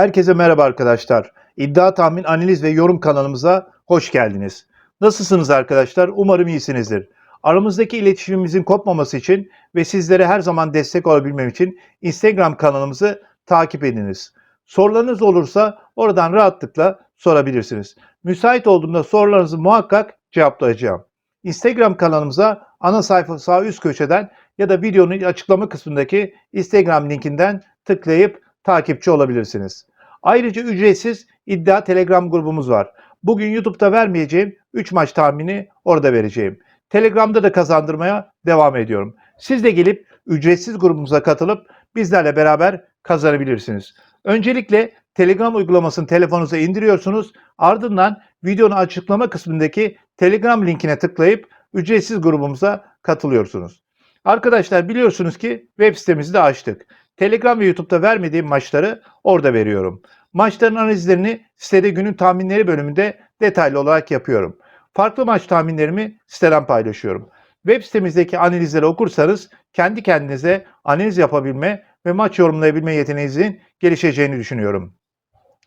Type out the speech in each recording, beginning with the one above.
Herkese merhaba arkadaşlar. İddia tahmin analiz ve yorum kanalımıza hoş geldiniz. Nasılsınız arkadaşlar? Umarım iyisinizdir. Aramızdaki iletişimimizin kopmaması için ve sizlere her zaman destek olabilmem için Instagram kanalımızı takip ediniz. Sorularınız olursa oradan rahatlıkla sorabilirsiniz. Müsait olduğumda sorularınızı muhakkak cevaplayacağım. Instagram kanalımıza ana sayfa sağ üst köşeden ya da videonun açıklama kısmındaki Instagram linkinden tıklayıp takipçi olabilirsiniz. Ayrıca ücretsiz iddia Telegram grubumuz var. Bugün YouTube'da vermeyeceğim 3 maç tahmini orada vereceğim. Telegram'da da kazandırmaya devam ediyorum. Siz de gelip ücretsiz grubumuza katılıp bizlerle beraber kazanabilirsiniz. Öncelikle Telegram uygulamasını telefonunuza indiriyorsunuz. Ardından videonun açıklama kısmındaki Telegram linkine tıklayıp ücretsiz grubumuza katılıyorsunuz. Arkadaşlar biliyorsunuz ki web sitemizi de açtık. Telegram ve YouTube'da vermediğim maçları orada veriyorum. Maçların analizlerini sitede günün tahminleri bölümünde detaylı olarak yapıyorum. Farklı maç tahminlerimi siteden paylaşıyorum. Web sitemizdeki analizleri okursanız kendi kendinize analiz yapabilme ve maç yorumlayabilme yeteneğinizin gelişeceğini düşünüyorum.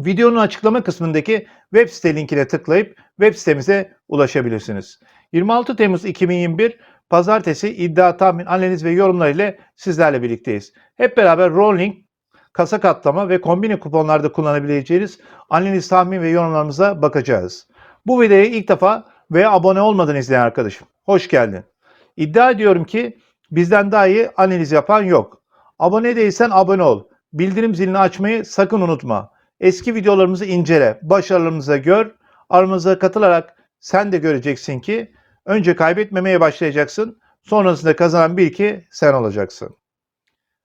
Videonun açıklama kısmındaki web site linkine tıklayıp web sitemize ulaşabilirsiniz. 26 Temmuz 2021 Pazartesi iddia, tahmin, analiz ve yorumlar ile sizlerle birlikteyiz. Hep beraber rolling, kasa katlama ve kombine kuponlarda kullanabileceğiniz analiz, tahmin ve yorumlarımıza bakacağız. Bu videoyu ilk defa veya abone olmadan izleyen arkadaşım. Hoş geldin. İddia ediyorum ki bizden daha iyi analiz yapan yok. Abone değilsen abone ol. Bildirim zilini açmayı sakın unutma. Eski videolarımızı incele, başarılarımızı gör. Aramıza katılarak sen de göreceksin ki önce kaybetmemeye başlayacaksın. Sonrasında kazanan bir iki sen olacaksın.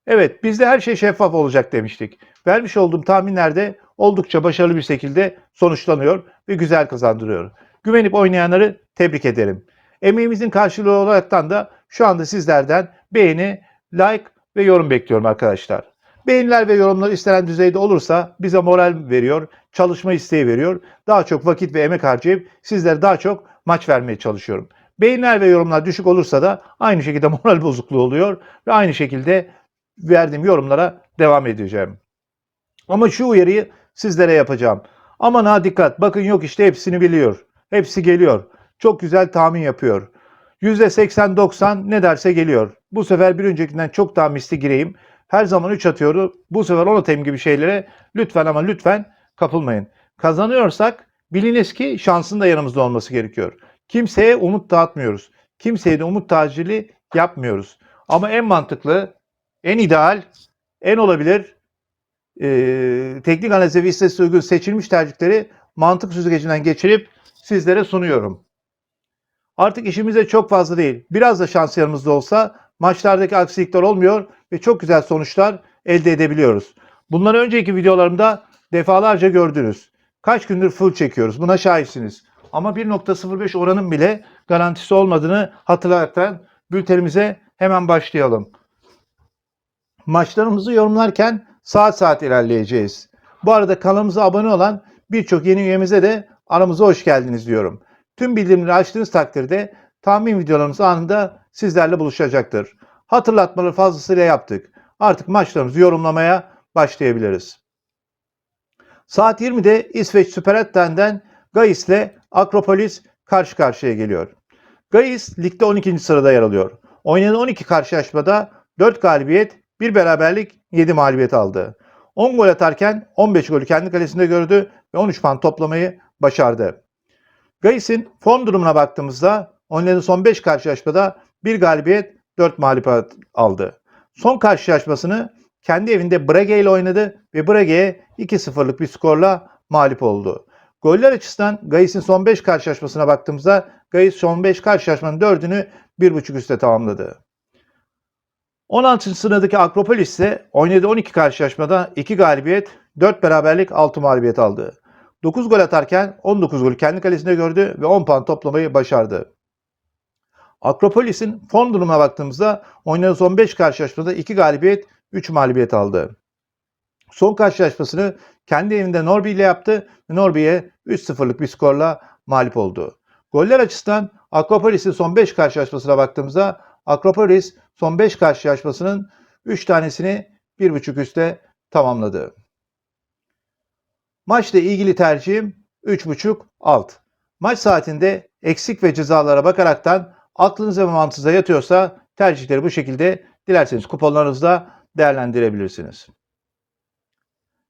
Evet bizde her şey şeffaf olacak demiştik. Vermiş olduğum tahminlerde oldukça başarılı bir şekilde sonuçlanıyor ve güzel kazandırıyor. Güvenip oynayanları tebrik ederim. Emeğimizin karşılığı olaraktan da şu anda sizlerden beğeni, like ve yorum bekliyorum arkadaşlar. Beğeniler ve yorumlar istenen düzeyde olursa bize moral veriyor, çalışma isteği veriyor. Daha çok vakit ve emek harcayıp sizlere daha çok maç vermeye çalışıyorum. Beğeniler ve yorumlar düşük olursa da aynı şekilde moral bozukluğu oluyor ve aynı şekilde verdiğim yorumlara devam edeceğim. Ama şu uyarıyı sizlere yapacağım. Aman ha dikkat bakın yok işte hepsini biliyor. Hepsi geliyor. Çok güzel tahmin yapıyor. %80-90 ne derse geliyor. Bu sefer bir öncekinden çok daha misli gireyim. Her zaman 3 atıyorum. Bu sefer 10 atayım gibi şeylere lütfen ama lütfen kapılmayın. Kazanıyorsak biliniz ki şansın da yanımızda olması gerekiyor. Kimseye umut dağıtmıyoruz. Kimseye de umut tacili yapmıyoruz. Ama en mantıklı, en ideal, en olabilir e, teknik analize ve istatistik uygun seçilmiş tercihleri mantık süzgecinden geçirip sizlere sunuyorum. Artık işimize çok fazla değil. Biraz da şans yanımızda olsa maçlardaki aksilikler olmuyor ve çok güzel sonuçlar elde edebiliyoruz. Bunları önceki videolarımda defalarca gördünüz. Kaç gündür full çekiyoruz. Buna şahitsiniz. Ama 1.05 oranın bile garantisi olmadığını hatırlayaraktan bültenimize hemen başlayalım. Maçlarımızı yorumlarken saat saat ilerleyeceğiz. Bu arada kanalımıza abone olan birçok yeni üyemize de aramıza hoş geldiniz diyorum. Tüm bildirimleri açtığınız takdirde tahmin videolarımız anında sizlerle buluşacaktır. Hatırlatmaları fazlasıyla yaptık. Artık maçlarımızı yorumlamaya başlayabiliriz. Saat 20'de İsveç Süperetten'den Gais ile Akropolis karşı karşıya geliyor. Gais ligde 12. sırada yer alıyor. Oynanan 12 karşılaşmada 4 galibiyet, 1 beraberlik, 7 mağlubiyet aldı. 10 gol atarken 15 golü kendi kalesinde gördü ve 13 puan toplamayı başardı. Gais'in form durumuna baktığımızda oynadığı son 5 karşılaşmada 1 galibiyet, 4 mağlubiyet aldı. Son karşılaşmasını kendi evinde Brage ile oynadı ve Brage'ye 2-0'lık bir skorla mağlup oldu. Goller açısından Gais'in son 5 karşılaşmasına baktığımızda Gais son 5 karşılaşmanın 4'ünü 1.5 üstte tamamladı. 16. sıradaki Akropolis ise oynadığı 12 karşılaşmada 2 galibiyet, 4 beraberlik, 6 mağlubiyet aldı. 9 gol atarken 19 golü kendi kalesinde gördü ve 10 puan toplamayı başardı. Akropolis'in form durumuna baktığımızda oynadığı son 5 karşılaşmada 2 galibiyet, 3 mağlubiyet aldı. Son karşılaşmasını kendi evinde Norby ile yaptı ve Norby'ye 3-0'lık bir skorla mağlup oldu. Goller açısından Akropolis'in son 5 karşılaşmasına baktığımızda Akropolis son 5 karşılaşmasının 3 tanesini 1.5 üstte tamamladı. Maçla ilgili tercihim 3.5 alt. Maç saatinde eksik ve cezalara bakaraktan aklınıza ve mantığınıza yatıyorsa tercihleri bu şekilde dilerseniz kuponlarınızda değerlendirebilirsiniz.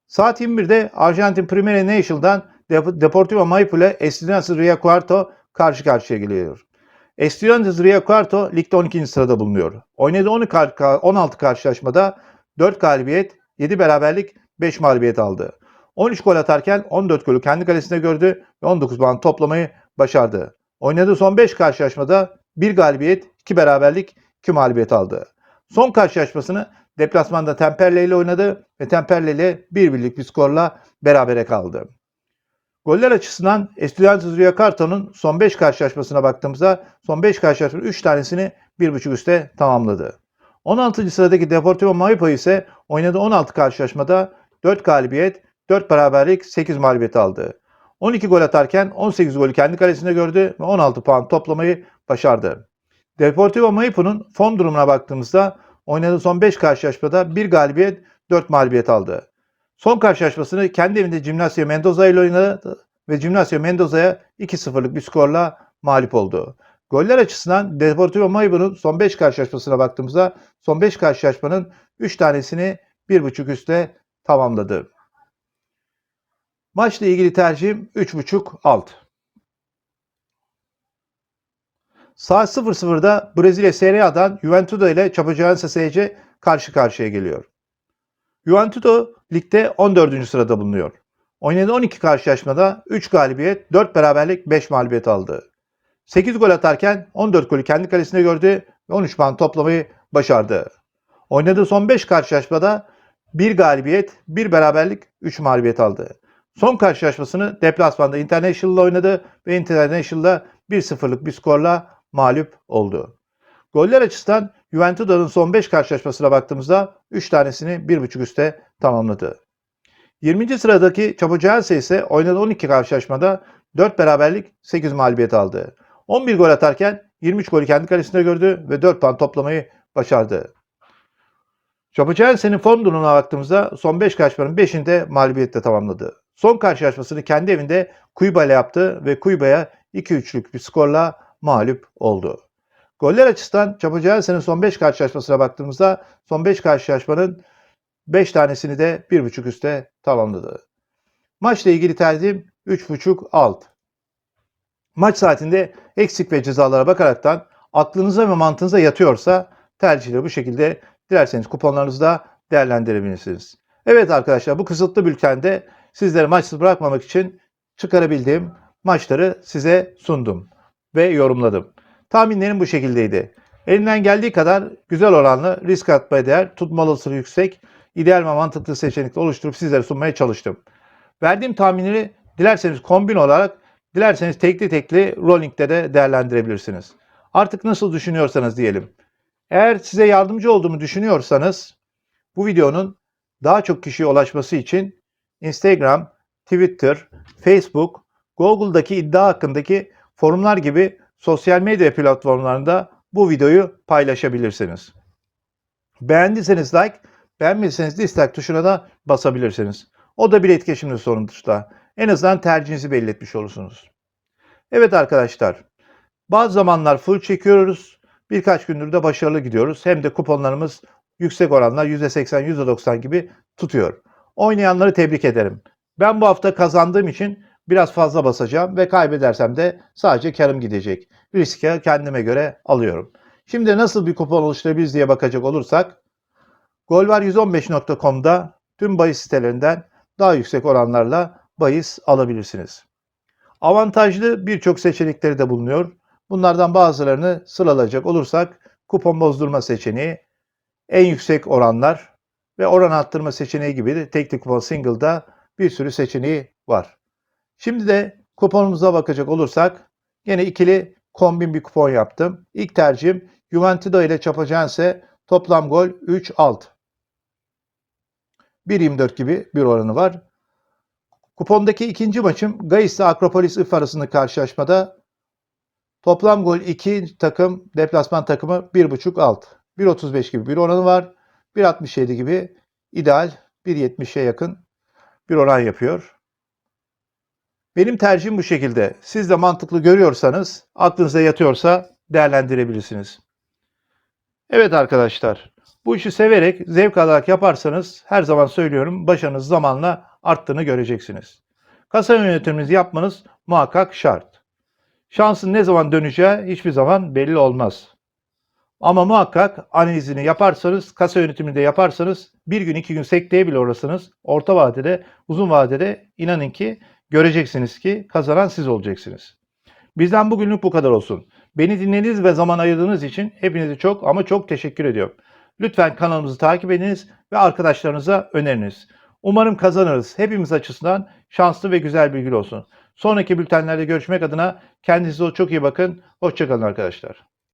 Saat 21'de Arjantin Primera Nacional'dan Dep- Deportivo Maipo ile Estudiantes Rio Cuarto karşı karşıya geliyor. Estudiantes Rio Cuarto ligde 12. sırada bulunuyor. Oynadığı 10 kar- 16 karşılaşmada 4 galibiyet, 7 beraberlik, 5 mağlubiyet aldı. 13 gol atarken 14 golü kendi kalesinde gördü ve 19 puan toplamayı başardı. Oynadığı son 5 karşılaşmada 1 galibiyet, 2 beraberlik, 2 mağlubiyet aldı. Son karşılaşmasını deplasmanda Temperley ile oynadı ve Temperley ile 1 birlik bir skorla berabere kaldı. Goller açısından Estudiantes Rio Cuarto'nun son 5 karşılaşmasına baktığımızda son 5 karşılaşmanın 3 tanesini 1.5 üste tamamladı. 16. sıradaki Deportivo Maipo ise oynadığı 16 karşılaşmada 4 galibiyet, 4 beraberlik, 8 mağlubiyet aldı. 12 gol atarken 18 golü kendi kalesinde gördü ve 16 puan toplamayı başardı. Deportivo Maipo'nun form durumuna baktığımızda oynadığı son 5 karşılaşmada 1 galibiyet, 4 mağlubiyet aldı. Son karşılaşmasını kendi evinde Gimnasia Mendoza ile oynadı ve Gimnasia Mendoza'ya 2-0'lık bir skorla mağlup oldu. Goller açısından Deportivo Maipo'nun son 5 karşılaşmasına baktığımızda son 5 karşılaşmanın 3 tanesini 1.5 üstte tamamladı. Maçla ilgili tercihim 3.5 alt. Saat 00'da Brezilya Serie A'dan Juventude ile Chapecoense SC karşı karşıya geliyor. Juventude ligde 14. sırada bulunuyor. Oynadığı 12 karşılaşmada 3 galibiyet, 4 beraberlik, 5 mağlubiyet aldı. 8 gol atarken 14 golü kendi kalesinde gördü ve 13 puan toplamayı başardı. Oynadığı son 5 karşılaşmada 1 galibiyet, 1 beraberlik, 3 mağlubiyet aldı. Son karşılaşmasını deplasmanda International'la oynadı ve International'da 1-0'lık bir skorla mağlup oldu. Goller açısından Juventus'un son 5 karşılaşmasına baktığımızda 3 tanesini 1.5 üste tamamladı. 20. sıradaki Chapecoense ise oynadığı 12 karşılaşmada 4 beraberlik 8 mağlubiyet aldı. 11 gol atarken 23 golü kendi kalesinde gördü ve 4 puan toplamayı başardı. Chapecoense'nin form durumuna baktığımızda son 5 karşılaşmanın 5'inde mağlubiyetle tamamladı. Son karşılaşmasını kendi evinde Kuyba ile yaptı ve Kuyba'ya 2-3'lük bir skorla mağlup oldu. Goller açısından Chapecoense'nin son 5 karşılaşmasına baktığımızda son 5 karşılaşmanın 5 tanesini de 1.5 üste tamamladı. Maçla ilgili tercihim 3.5 alt. Maç saatinde eksik ve cezalara bakaraktan aklınıza ve mantığınıza yatıyorsa tercihleri bu şekilde dilerseniz kuponlarınızda değerlendirebilirsiniz. Evet arkadaşlar bu kısıtlı bültende sizlere maçsız bırakmamak için çıkarabildiğim maçları size sundum ve yorumladım. Tahminlerim bu şekildeydi. Elinden geldiği kadar güzel oranlı risk atmaya değer, tutmalılısı yüksek, ideal ve mantıklı seçenekler oluşturup sizlere sunmaya çalıştım. Verdiğim tahminleri dilerseniz kombin olarak, dilerseniz tekli tekli rolling'de de değerlendirebilirsiniz. Artık nasıl düşünüyorsanız diyelim. Eğer size yardımcı olduğumu düşünüyorsanız bu videonun daha çok kişiye ulaşması için Instagram, Twitter, Facebook, Google'daki iddia hakkındaki forumlar gibi sosyal medya platformlarında bu videoyu paylaşabilirsiniz. Beğendiyseniz like, beğenmediyseniz dislike tuşuna da basabilirsiniz. O da bir etkileşimli sonuçta. En azından tercihinizi belli etmiş olursunuz. Evet arkadaşlar, bazı zamanlar full çekiyoruz. Birkaç gündür de başarılı gidiyoruz. Hem de kuponlarımız yüksek oranlar %80, %90 gibi tutuyor. Oynayanları tebrik ederim. Ben bu hafta kazandığım için biraz fazla basacağım ve kaybedersem de sadece karım gidecek. Riski kendime göre alıyorum. Şimdi nasıl bir kupon oluşturabiliriz diye bakacak olursak golvar115.com'da tüm bahis sitelerinden daha yüksek oranlarla bahis alabilirsiniz. Avantajlı birçok seçenekleri de bulunuyor. Bunlardan bazılarını sıralayacak olursak kupon bozdurma seçeneği, en yüksek oranlar ve oran arttırma seçeneği gibi de tekli kupon single'da bir sürü seçeneği var. Şimdi de kuponumuza bakacak olursak yine ikili kombin bir kupon yaptım. İlk tercihim Juventude ile Chapecoense toplam gol 3 alt. 1.24 gibi bir oranı var. Kupondaki ikinci maçım Gais ile Akropolis If arasında karşılaşmada toplam gol 2 takım deplasman takımı 1.5 alt. 1.35 gibi bir oranı var. 1.67 gibi ideal 1.70'e yakın bir oran yapıyor. Benim tercihim bu şekilde. Siz de mantıklı görüyorsanız, aklınıza yatıyorsa değerlendirebilirsiniz. Evet arkadaşlar, bu işi severek, zevk alarak yaparsanız her zaman söylüyorum başarınız zamanla arttığını göreceksiniz. Kasa yönetiminizi yapmanız muhakkak şart. Şansın ne zaman döneceği hiçbir zaman belli olmaz. Ama muhakkak analizini yaparsanız, kasa yönetimini de yaparsanız bir gün iki gün sekteye bile uğrasınız. Orta vadede, uzun vadede inanın ki göreceksiniz ki kazanan siz olacaksınız. Bizden bugünlük bu kadar olsun. Beni dinlediğiniz ve zaman ayırdığınız için hepinize çok ama çok teşekkür ediyorum. Lütfen kanalımızı takip ediniz ve arkadaşlarınıza öneriniz. Umarım kazanırız. Hepimiz açısından şanslı ve güzel bir gün olsun. Sonraki bültenlerde görüşmek adına kendinize çok iyi bakın. Hoşçakalın arkadaşlar.